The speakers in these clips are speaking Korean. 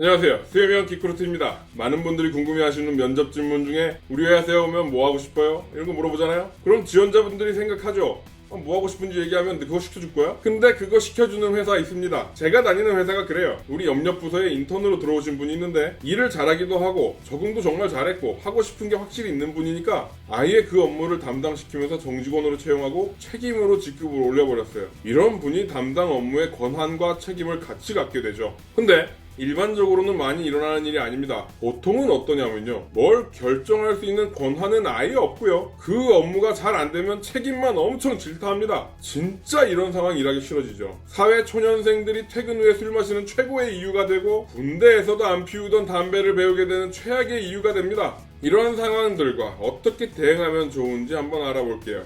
안녕하세요. 수혜명 기크루트입니다. 많은 분들이 궁금해하시는 면접 질문 중에 우리 회사에 오면 뭐 하고 싶어요? 이런 거 물어보잖아요. 그럼 지원자분들이 생각하죠. 아, 뭐 하고 싶은지 얘기하면 그거 시켜줄 거야? 근데 그거 시켜주는 회사 있습니다. 제가 다니는 회사가 그래요. 우리 옆옆 부서에 인턴으로 들어오신 분이 있는데 일을 잘하기도 하고 적응도 정말 잘했고 하고 싶은 게 확실히 있는 분이니까 아예 그 업무를 담당시키면서 정직원으로 채용하고 책임으로 직급을 올려버렸어요. 이런 분이 담당 업무의 권한과 책임을 같이 갖게 되죠. 근데 일반적으로는 많이 일어나는 일이 아닙니다. 보통은 어떠냐면요. 뭘 결정할 수 있는 권한은 아예 없고요. 그 업무가 잘 안 되면 책임만 엄청 질타합니다. 진짜 이런 상황 일하기 싫어지죠. 사회 초년생들이 퇴근 후에 술 마시는 최고의 이유가 되고 군대에서도 안 피우던 담배를 배우게 되는 최악의 이유가 됩니다. 이런 상황들과 어떻게 대응하면 좋은지 한번 알아볼게요.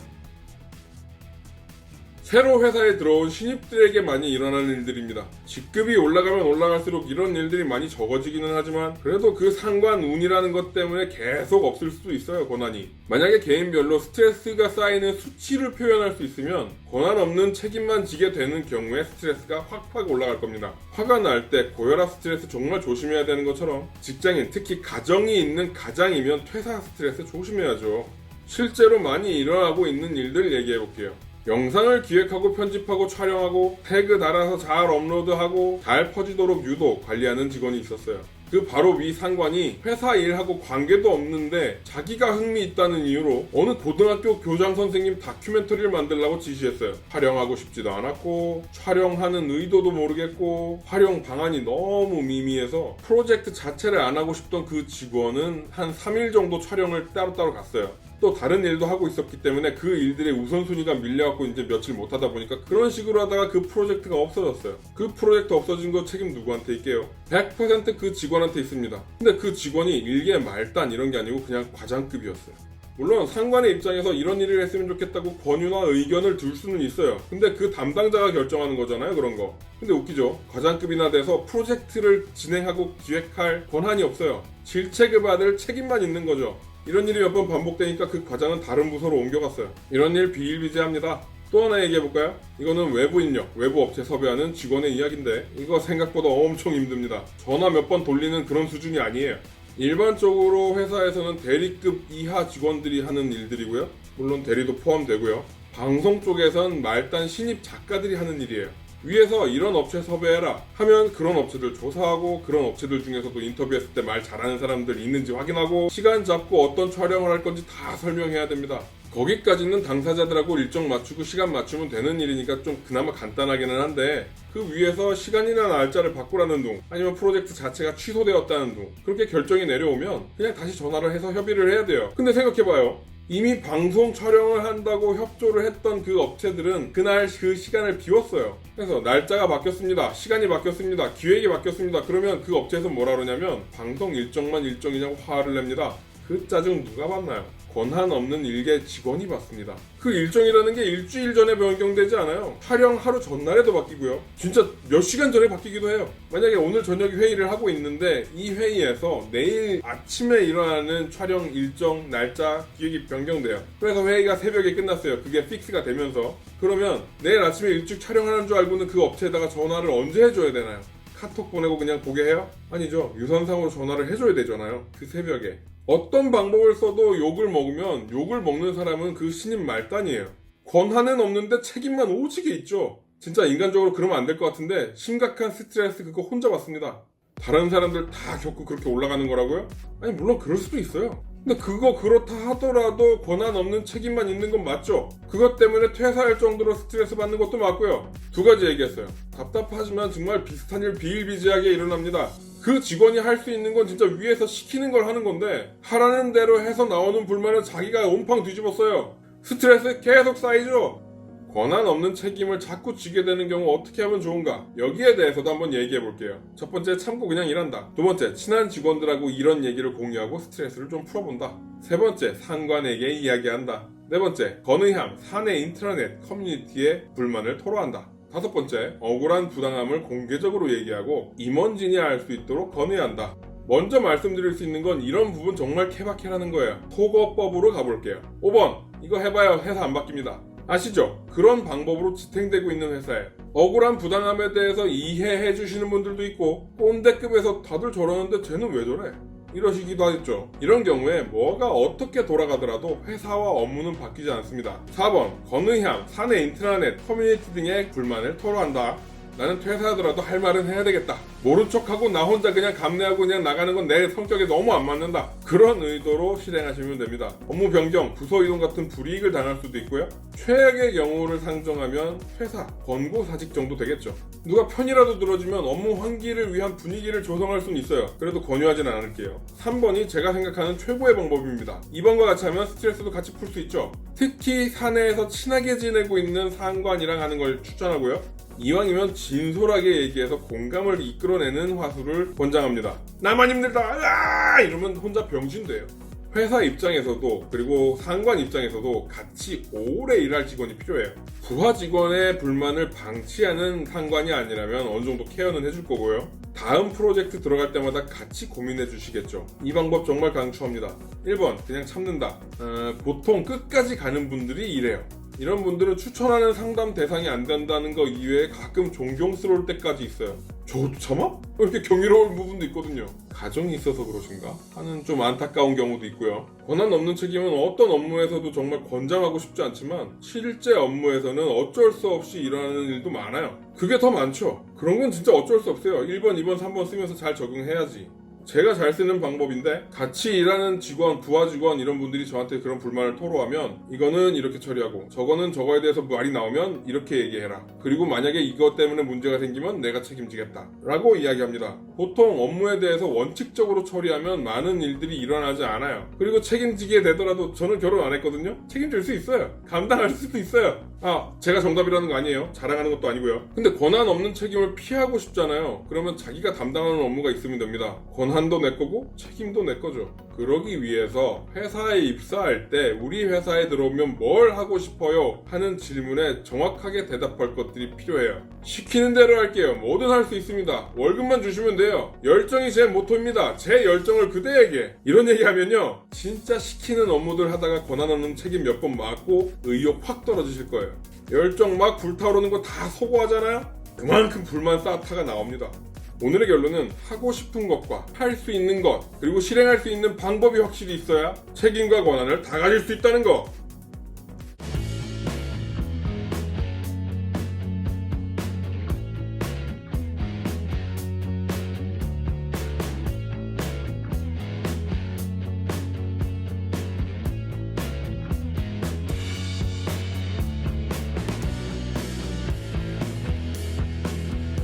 새로 회사에 들어온 신입들에게 많이 일어나는 일들입니다. 직급이 올라가면 올라갈수록 이런 일들이 많이 적어지기는 하지만 그래도 그 상관 운이라는 것 때문에 계속 없을 수도 있어요, 권한이. 만약에 개인별로 스트레스가 쌓이는 수치를 표현할 수 있으면 권한 없는 책임만 지게 되는 경우에 스트레스가 확확 올라갈 겁니다. 화가 날 때 고혈압 스트레스 정말 조심해야 되는 것처럼 직장인, 특히 가정이 있는 가장이면 퇴사 스트레스 조심해야죠. 실제로 많이 일어나고 있는 일들 얘기해 볼게요. 영상을 기획하고 편집하고 촬영하고 태그 달아서 잘 업로드하고 잘 퍼지도록 유도 관리하는 직원이 있었어요. 그 바로 위 상관이 회사 일하고 관계도 없는데 자기가 흥미 있다는 이유로 어느 고등학교 교장 선생님 다큐멘터리를 만들라고 지시했어요. 촬영하고 싶지도 않았고 촬영하는 의도도 모르겠고 촬영 방안이 너무 미미해서 프로젝트 자체를 안 하고 싶던 그 직원은 한 3일 정도 촬영을 따로따로 갔어요. 또 다른 일도 하고 있었기 때문에 그 일들의 우선순위가 밀려갖고 이제 며칠 못 하다 보니까 그런 식으로 하다가 그 프로젝트가 없어졌어요. 그 프로젝트 없어진 거 책임 누구한테 있게요? 100%그 직원한테 있습니다. 근데 그 직원이 일개 말단 이런 게 아니고 그냥 과장급이었어요. 물론 상관의 입장에서 이런 일을 했으면 좋겠다고 권유나 의견을 둘 수는 있어요. 근데 그 담당자가 결정하는 거잖아요, 그런 거. 근데 웃기죠. 과장급이나 돼서 프로젝트를 진행하고 기획할 권한이 없어요. 질책을 받을 책임만 있는 거죠. 이런 일이 몇 번 반복되니까 그 과장은 다른 부서로 옮겨갔어요. 이런 일 비일비재합니다. 또 하나 얘기해볼까요? 이거는 외부 인력, 외부 업체 섭외하는 직원의 이야기인데 이거 생각보다 엄청 힘듭니다. 전화 몇 번 돌리는 그런 수준이 아니에요. 일반적으로 회사에서는 대리급 이하 직원들이 하는 일들이고요. 물론 대리도 포함되고요. 방송 쪽에선 말단 신입 작가들이 하는 일이에요. 위에서 이런 업체 섭외해라 하면 그런 업체들 조사하고 그런 업체들 중에서도 인터뷰했을 때 말 잘하는 사람들 있는지 확인하고 시간 잡고 어떤 촬영을 할 건지 다 설명해야 됩니다. 거기까지는 당사자들하고 일정 맞추고 시간 맞추면 되는 일이니까 좀 그나마 간단하기는 한데 그 위에서 시간이나 날짜를 바꾸라는 둥 아니면 프로젝트 자체가 취소되었다는 둥 그렇게 결정이 내려오면 그냥 다시 전화를 해서 협의를 해야 돼요. 근데 생각해봐요. 이미 방송 촬영을 한다고 협조를 했던 그 업체들은 그날 그 시간을 비웠어요. 그래서 날짜가 바뀌었습니다. 시간이 바뀌었습니다. 기획이 바뀌었습니다. 그러면 그 업체에서 뭐라 그러냐면 방송 일정만 일정이냐고 화를 냅니다. 그 짜증 누가 받나요? 권한 없는 일개 직원이 받습니다. 그 일정이라는 게 일주일 전에 변경되지 않아요. 촬영 하루 전날에도 바뀌고요. 진짜 몇 시간 전에 바뀌기도 해요. 만약에 오늘 저녁에 회의를 하고 있는데 이 회의에서 내일 아침에 일어나는 촬영 일정, 날짜, 기획이 변경돼요. 그래서 회의가 새벽에 끝났어요. 그게 픽스가 되면서. 그러면 내일 아침에 일찍 촬영하는 줄 알고는 그 업체에다가 전화를 언제 해줘야 되나요? 카톡 보내고 그냥 보게 해요? 아니죠. 유선상으로 전화를 해줘야 되잖아요. 그 새벽에. 어떤 방법을 써도 욕을 먹으면 욕을 먹는 사람은 그 신입 말단이에요. 권한은 없는데 책임만 오지게 있죠. 진짜 인간적으로 그러면 안 될 것 같은데 심각한 스트레스 그거 혼자 받습니다. 다른 사람들 다 겪고 그렇게 올라가는 거라고요? 아니 물론 그럴 수도 있어요. 근데 그거 그렇다 하더라도 권한 없는 책임만 있는 건 맞죠? 그것 때문에 퇴사할 정도로 스트레스 받는 것도 맞고요. 두 가지 얘기했어요. 답답하지만 정말 비슷한 일 비일비재하게 일어납니다. 그 직원이 할 수 있는 건 진짜 위에서 시키는 걸 하는 건데 하라는 대로 해서 나오는 불만은 자기가 온팡 뒤집었어요. 스트레스 계속 쌓이죠. 권한 없는 책임을 자꾸 지게 되는 경우 어떻게 하면 좋은가? 여기에 대해서도 한번 얘기해 볼게요. 첫 번째, 참고 그냥 일한다. 두 번째, 친한 직원들하고 이런 얘기를 공유하고 스트레스를 좀 풀어본다. 세 번째, 상관에게 이야기한다. 네 번째, 건의함, 사내 인트라넷 커뮤니티에 불만을 토로한다. 다섯 번째, 억울한 부당함을 공개적으로 얘기하고 임원진이 알 수 있도록 건의한다. 먼저 말씀드릴 수 있는 건 이런 부분 정말 케바케라는 거예요. 토거법으로 가볼게요. 5번, 이거 해봐요. 회사 안 바뀝니다. 아시죠? 그런 방법으로 지탱되고 있는 회사에 억울한 부당함에 대해서 이해해 주시는 분들도 있고 꼰대급에서 다들 저러는데 쟤는 왜 저래? 이러시기도 하겠죠. 이런 경우에 뭐가 어떻게 돌아가더라도 회사와 업무는 바뀌지 않습니다. 4번 건의함, 사내 인트라넷, 커뮤니티 등의 불만을 토로한다. 나는 퇴사하더라도 할 말은 해야 되겠다. 모른 척하고 나 혼자 그냥 감내하고 그냥 나가는 건 내 성격에 너무 안 맞는다. 그런 의도로 실행하시면 됩니다. 업무 변경, 부서 이동 같은 불이익을 당할 수도 있고요. 최악의 경우를 상정하면 퇴사, 권고 사직 정도 되겠죠. 누가 편이라도 들어주면 업무 환기를 위한 분위기를 조성할 수는 있어요. 그래도 권유하진 않을게요. 3번이 제가 생각하는 최고의 방법입니다. 2번과 같이 하면 스트레스도 같이 풀 수 있죠. 특히 사내에서 친하게 지내고 있는 상관이랑 하는 걸 추천하고요. 이왕이면 진솔하게 얘기해서 공감을 이끌어내는 화술을 권장합니다. 나만 힘들다! 으아! 이러면 혼자 병신 돼요. 회사 입장에서도 그리고 상관 입장에서도 같이 오래 일할 직원이 필요해요. 부하 직원의 불만을 방치하는 상관이 아니라면 어느 정도 케어는 해줄 거고요. 다음 프로젝트 들어갈 때마다 같이 고민해 주시겠죠. 이 방법 정말 강추합니다. 1번 그냥 참는다. 어, 보통 끝까지 가는 분들이 이래요. 이런 분들은 추천하는 상담 대상이 안 된다는 거 이외에 가끔 존경스러울 때까지 있어요. 저도 참아? 왜 이렇게 경이로운 부분도 있거든요. 가정이 있어서 그러신가? 하는 좀 안타까운 경우도 있고요. 권한 없는 책임은 어떤 업무에서도 정말 권장하고 싶지 않지만 실제 업무에서는 어쩔 수 없이 일어나는 일도 많아요. 그게 더 많죠. 그런 건 진짜 어쩔 수 없어요. 1번, 2번, 3번 쓰면서 잘 적용해야지. 제가 잘 쓰는 방법인데 같이 일하는 직원, 부하 직원 이런 분들이 저한테 그런 불만을 토로하면 이거는 이렇게 처리하고 저거는 저거에 대해서 말이 나오면 이렇게 얘기해라. 그리고 만약에 이것 때문에 문제가 생기면 내가 책임지겠다. 라고 이야기합니다. 보통 업무에 대해서 원칙적으로 처리하면 많은 일들이 일어나지 않아요. 그리고 책임지게 되더라도 저는 결혼 안 했거든요. 책임질 수 있어요. 감당할 수도 있어요. 아, 제가 정답이라는 거 아니에요. 자랑하는 것도 아니고요. 근데 권한 없는 책임을 피하고 싶잖아요. 그러면 자기가 담당하는 업무가 있으면 됩니다. 권한 도 내 거고 책임도 내 거죠. 그러기 위해서 회사에 입사할 때 우리 회사에 들어오면 뭘 하고 싶어요? 하는 질문에 정확하게 대답할 것들이 필요해요. 시키는 대로 할게요. 뭐든 할 수 있습니다. 월급만 주시면 돼요. 열정이 제 모토입니다. 제 열정을 그대에게. 이런 얘기 하면요. 진짜 시키는 업무들 하다가 권한 없는 책임 몇 번 맞고 의욕 확 떨어지실 거예요. 열정 막 불타오르는 거 다 소고하잖아요? 그만큼 불만 쌓다가 나옵니다. 오늘의 결론은 하고 싶은 것과 할 수 있는 것, 그리고 실행할 수 있는 방법이 확실히 있어야 책임과 권한을 다 가질 수 있다는 거.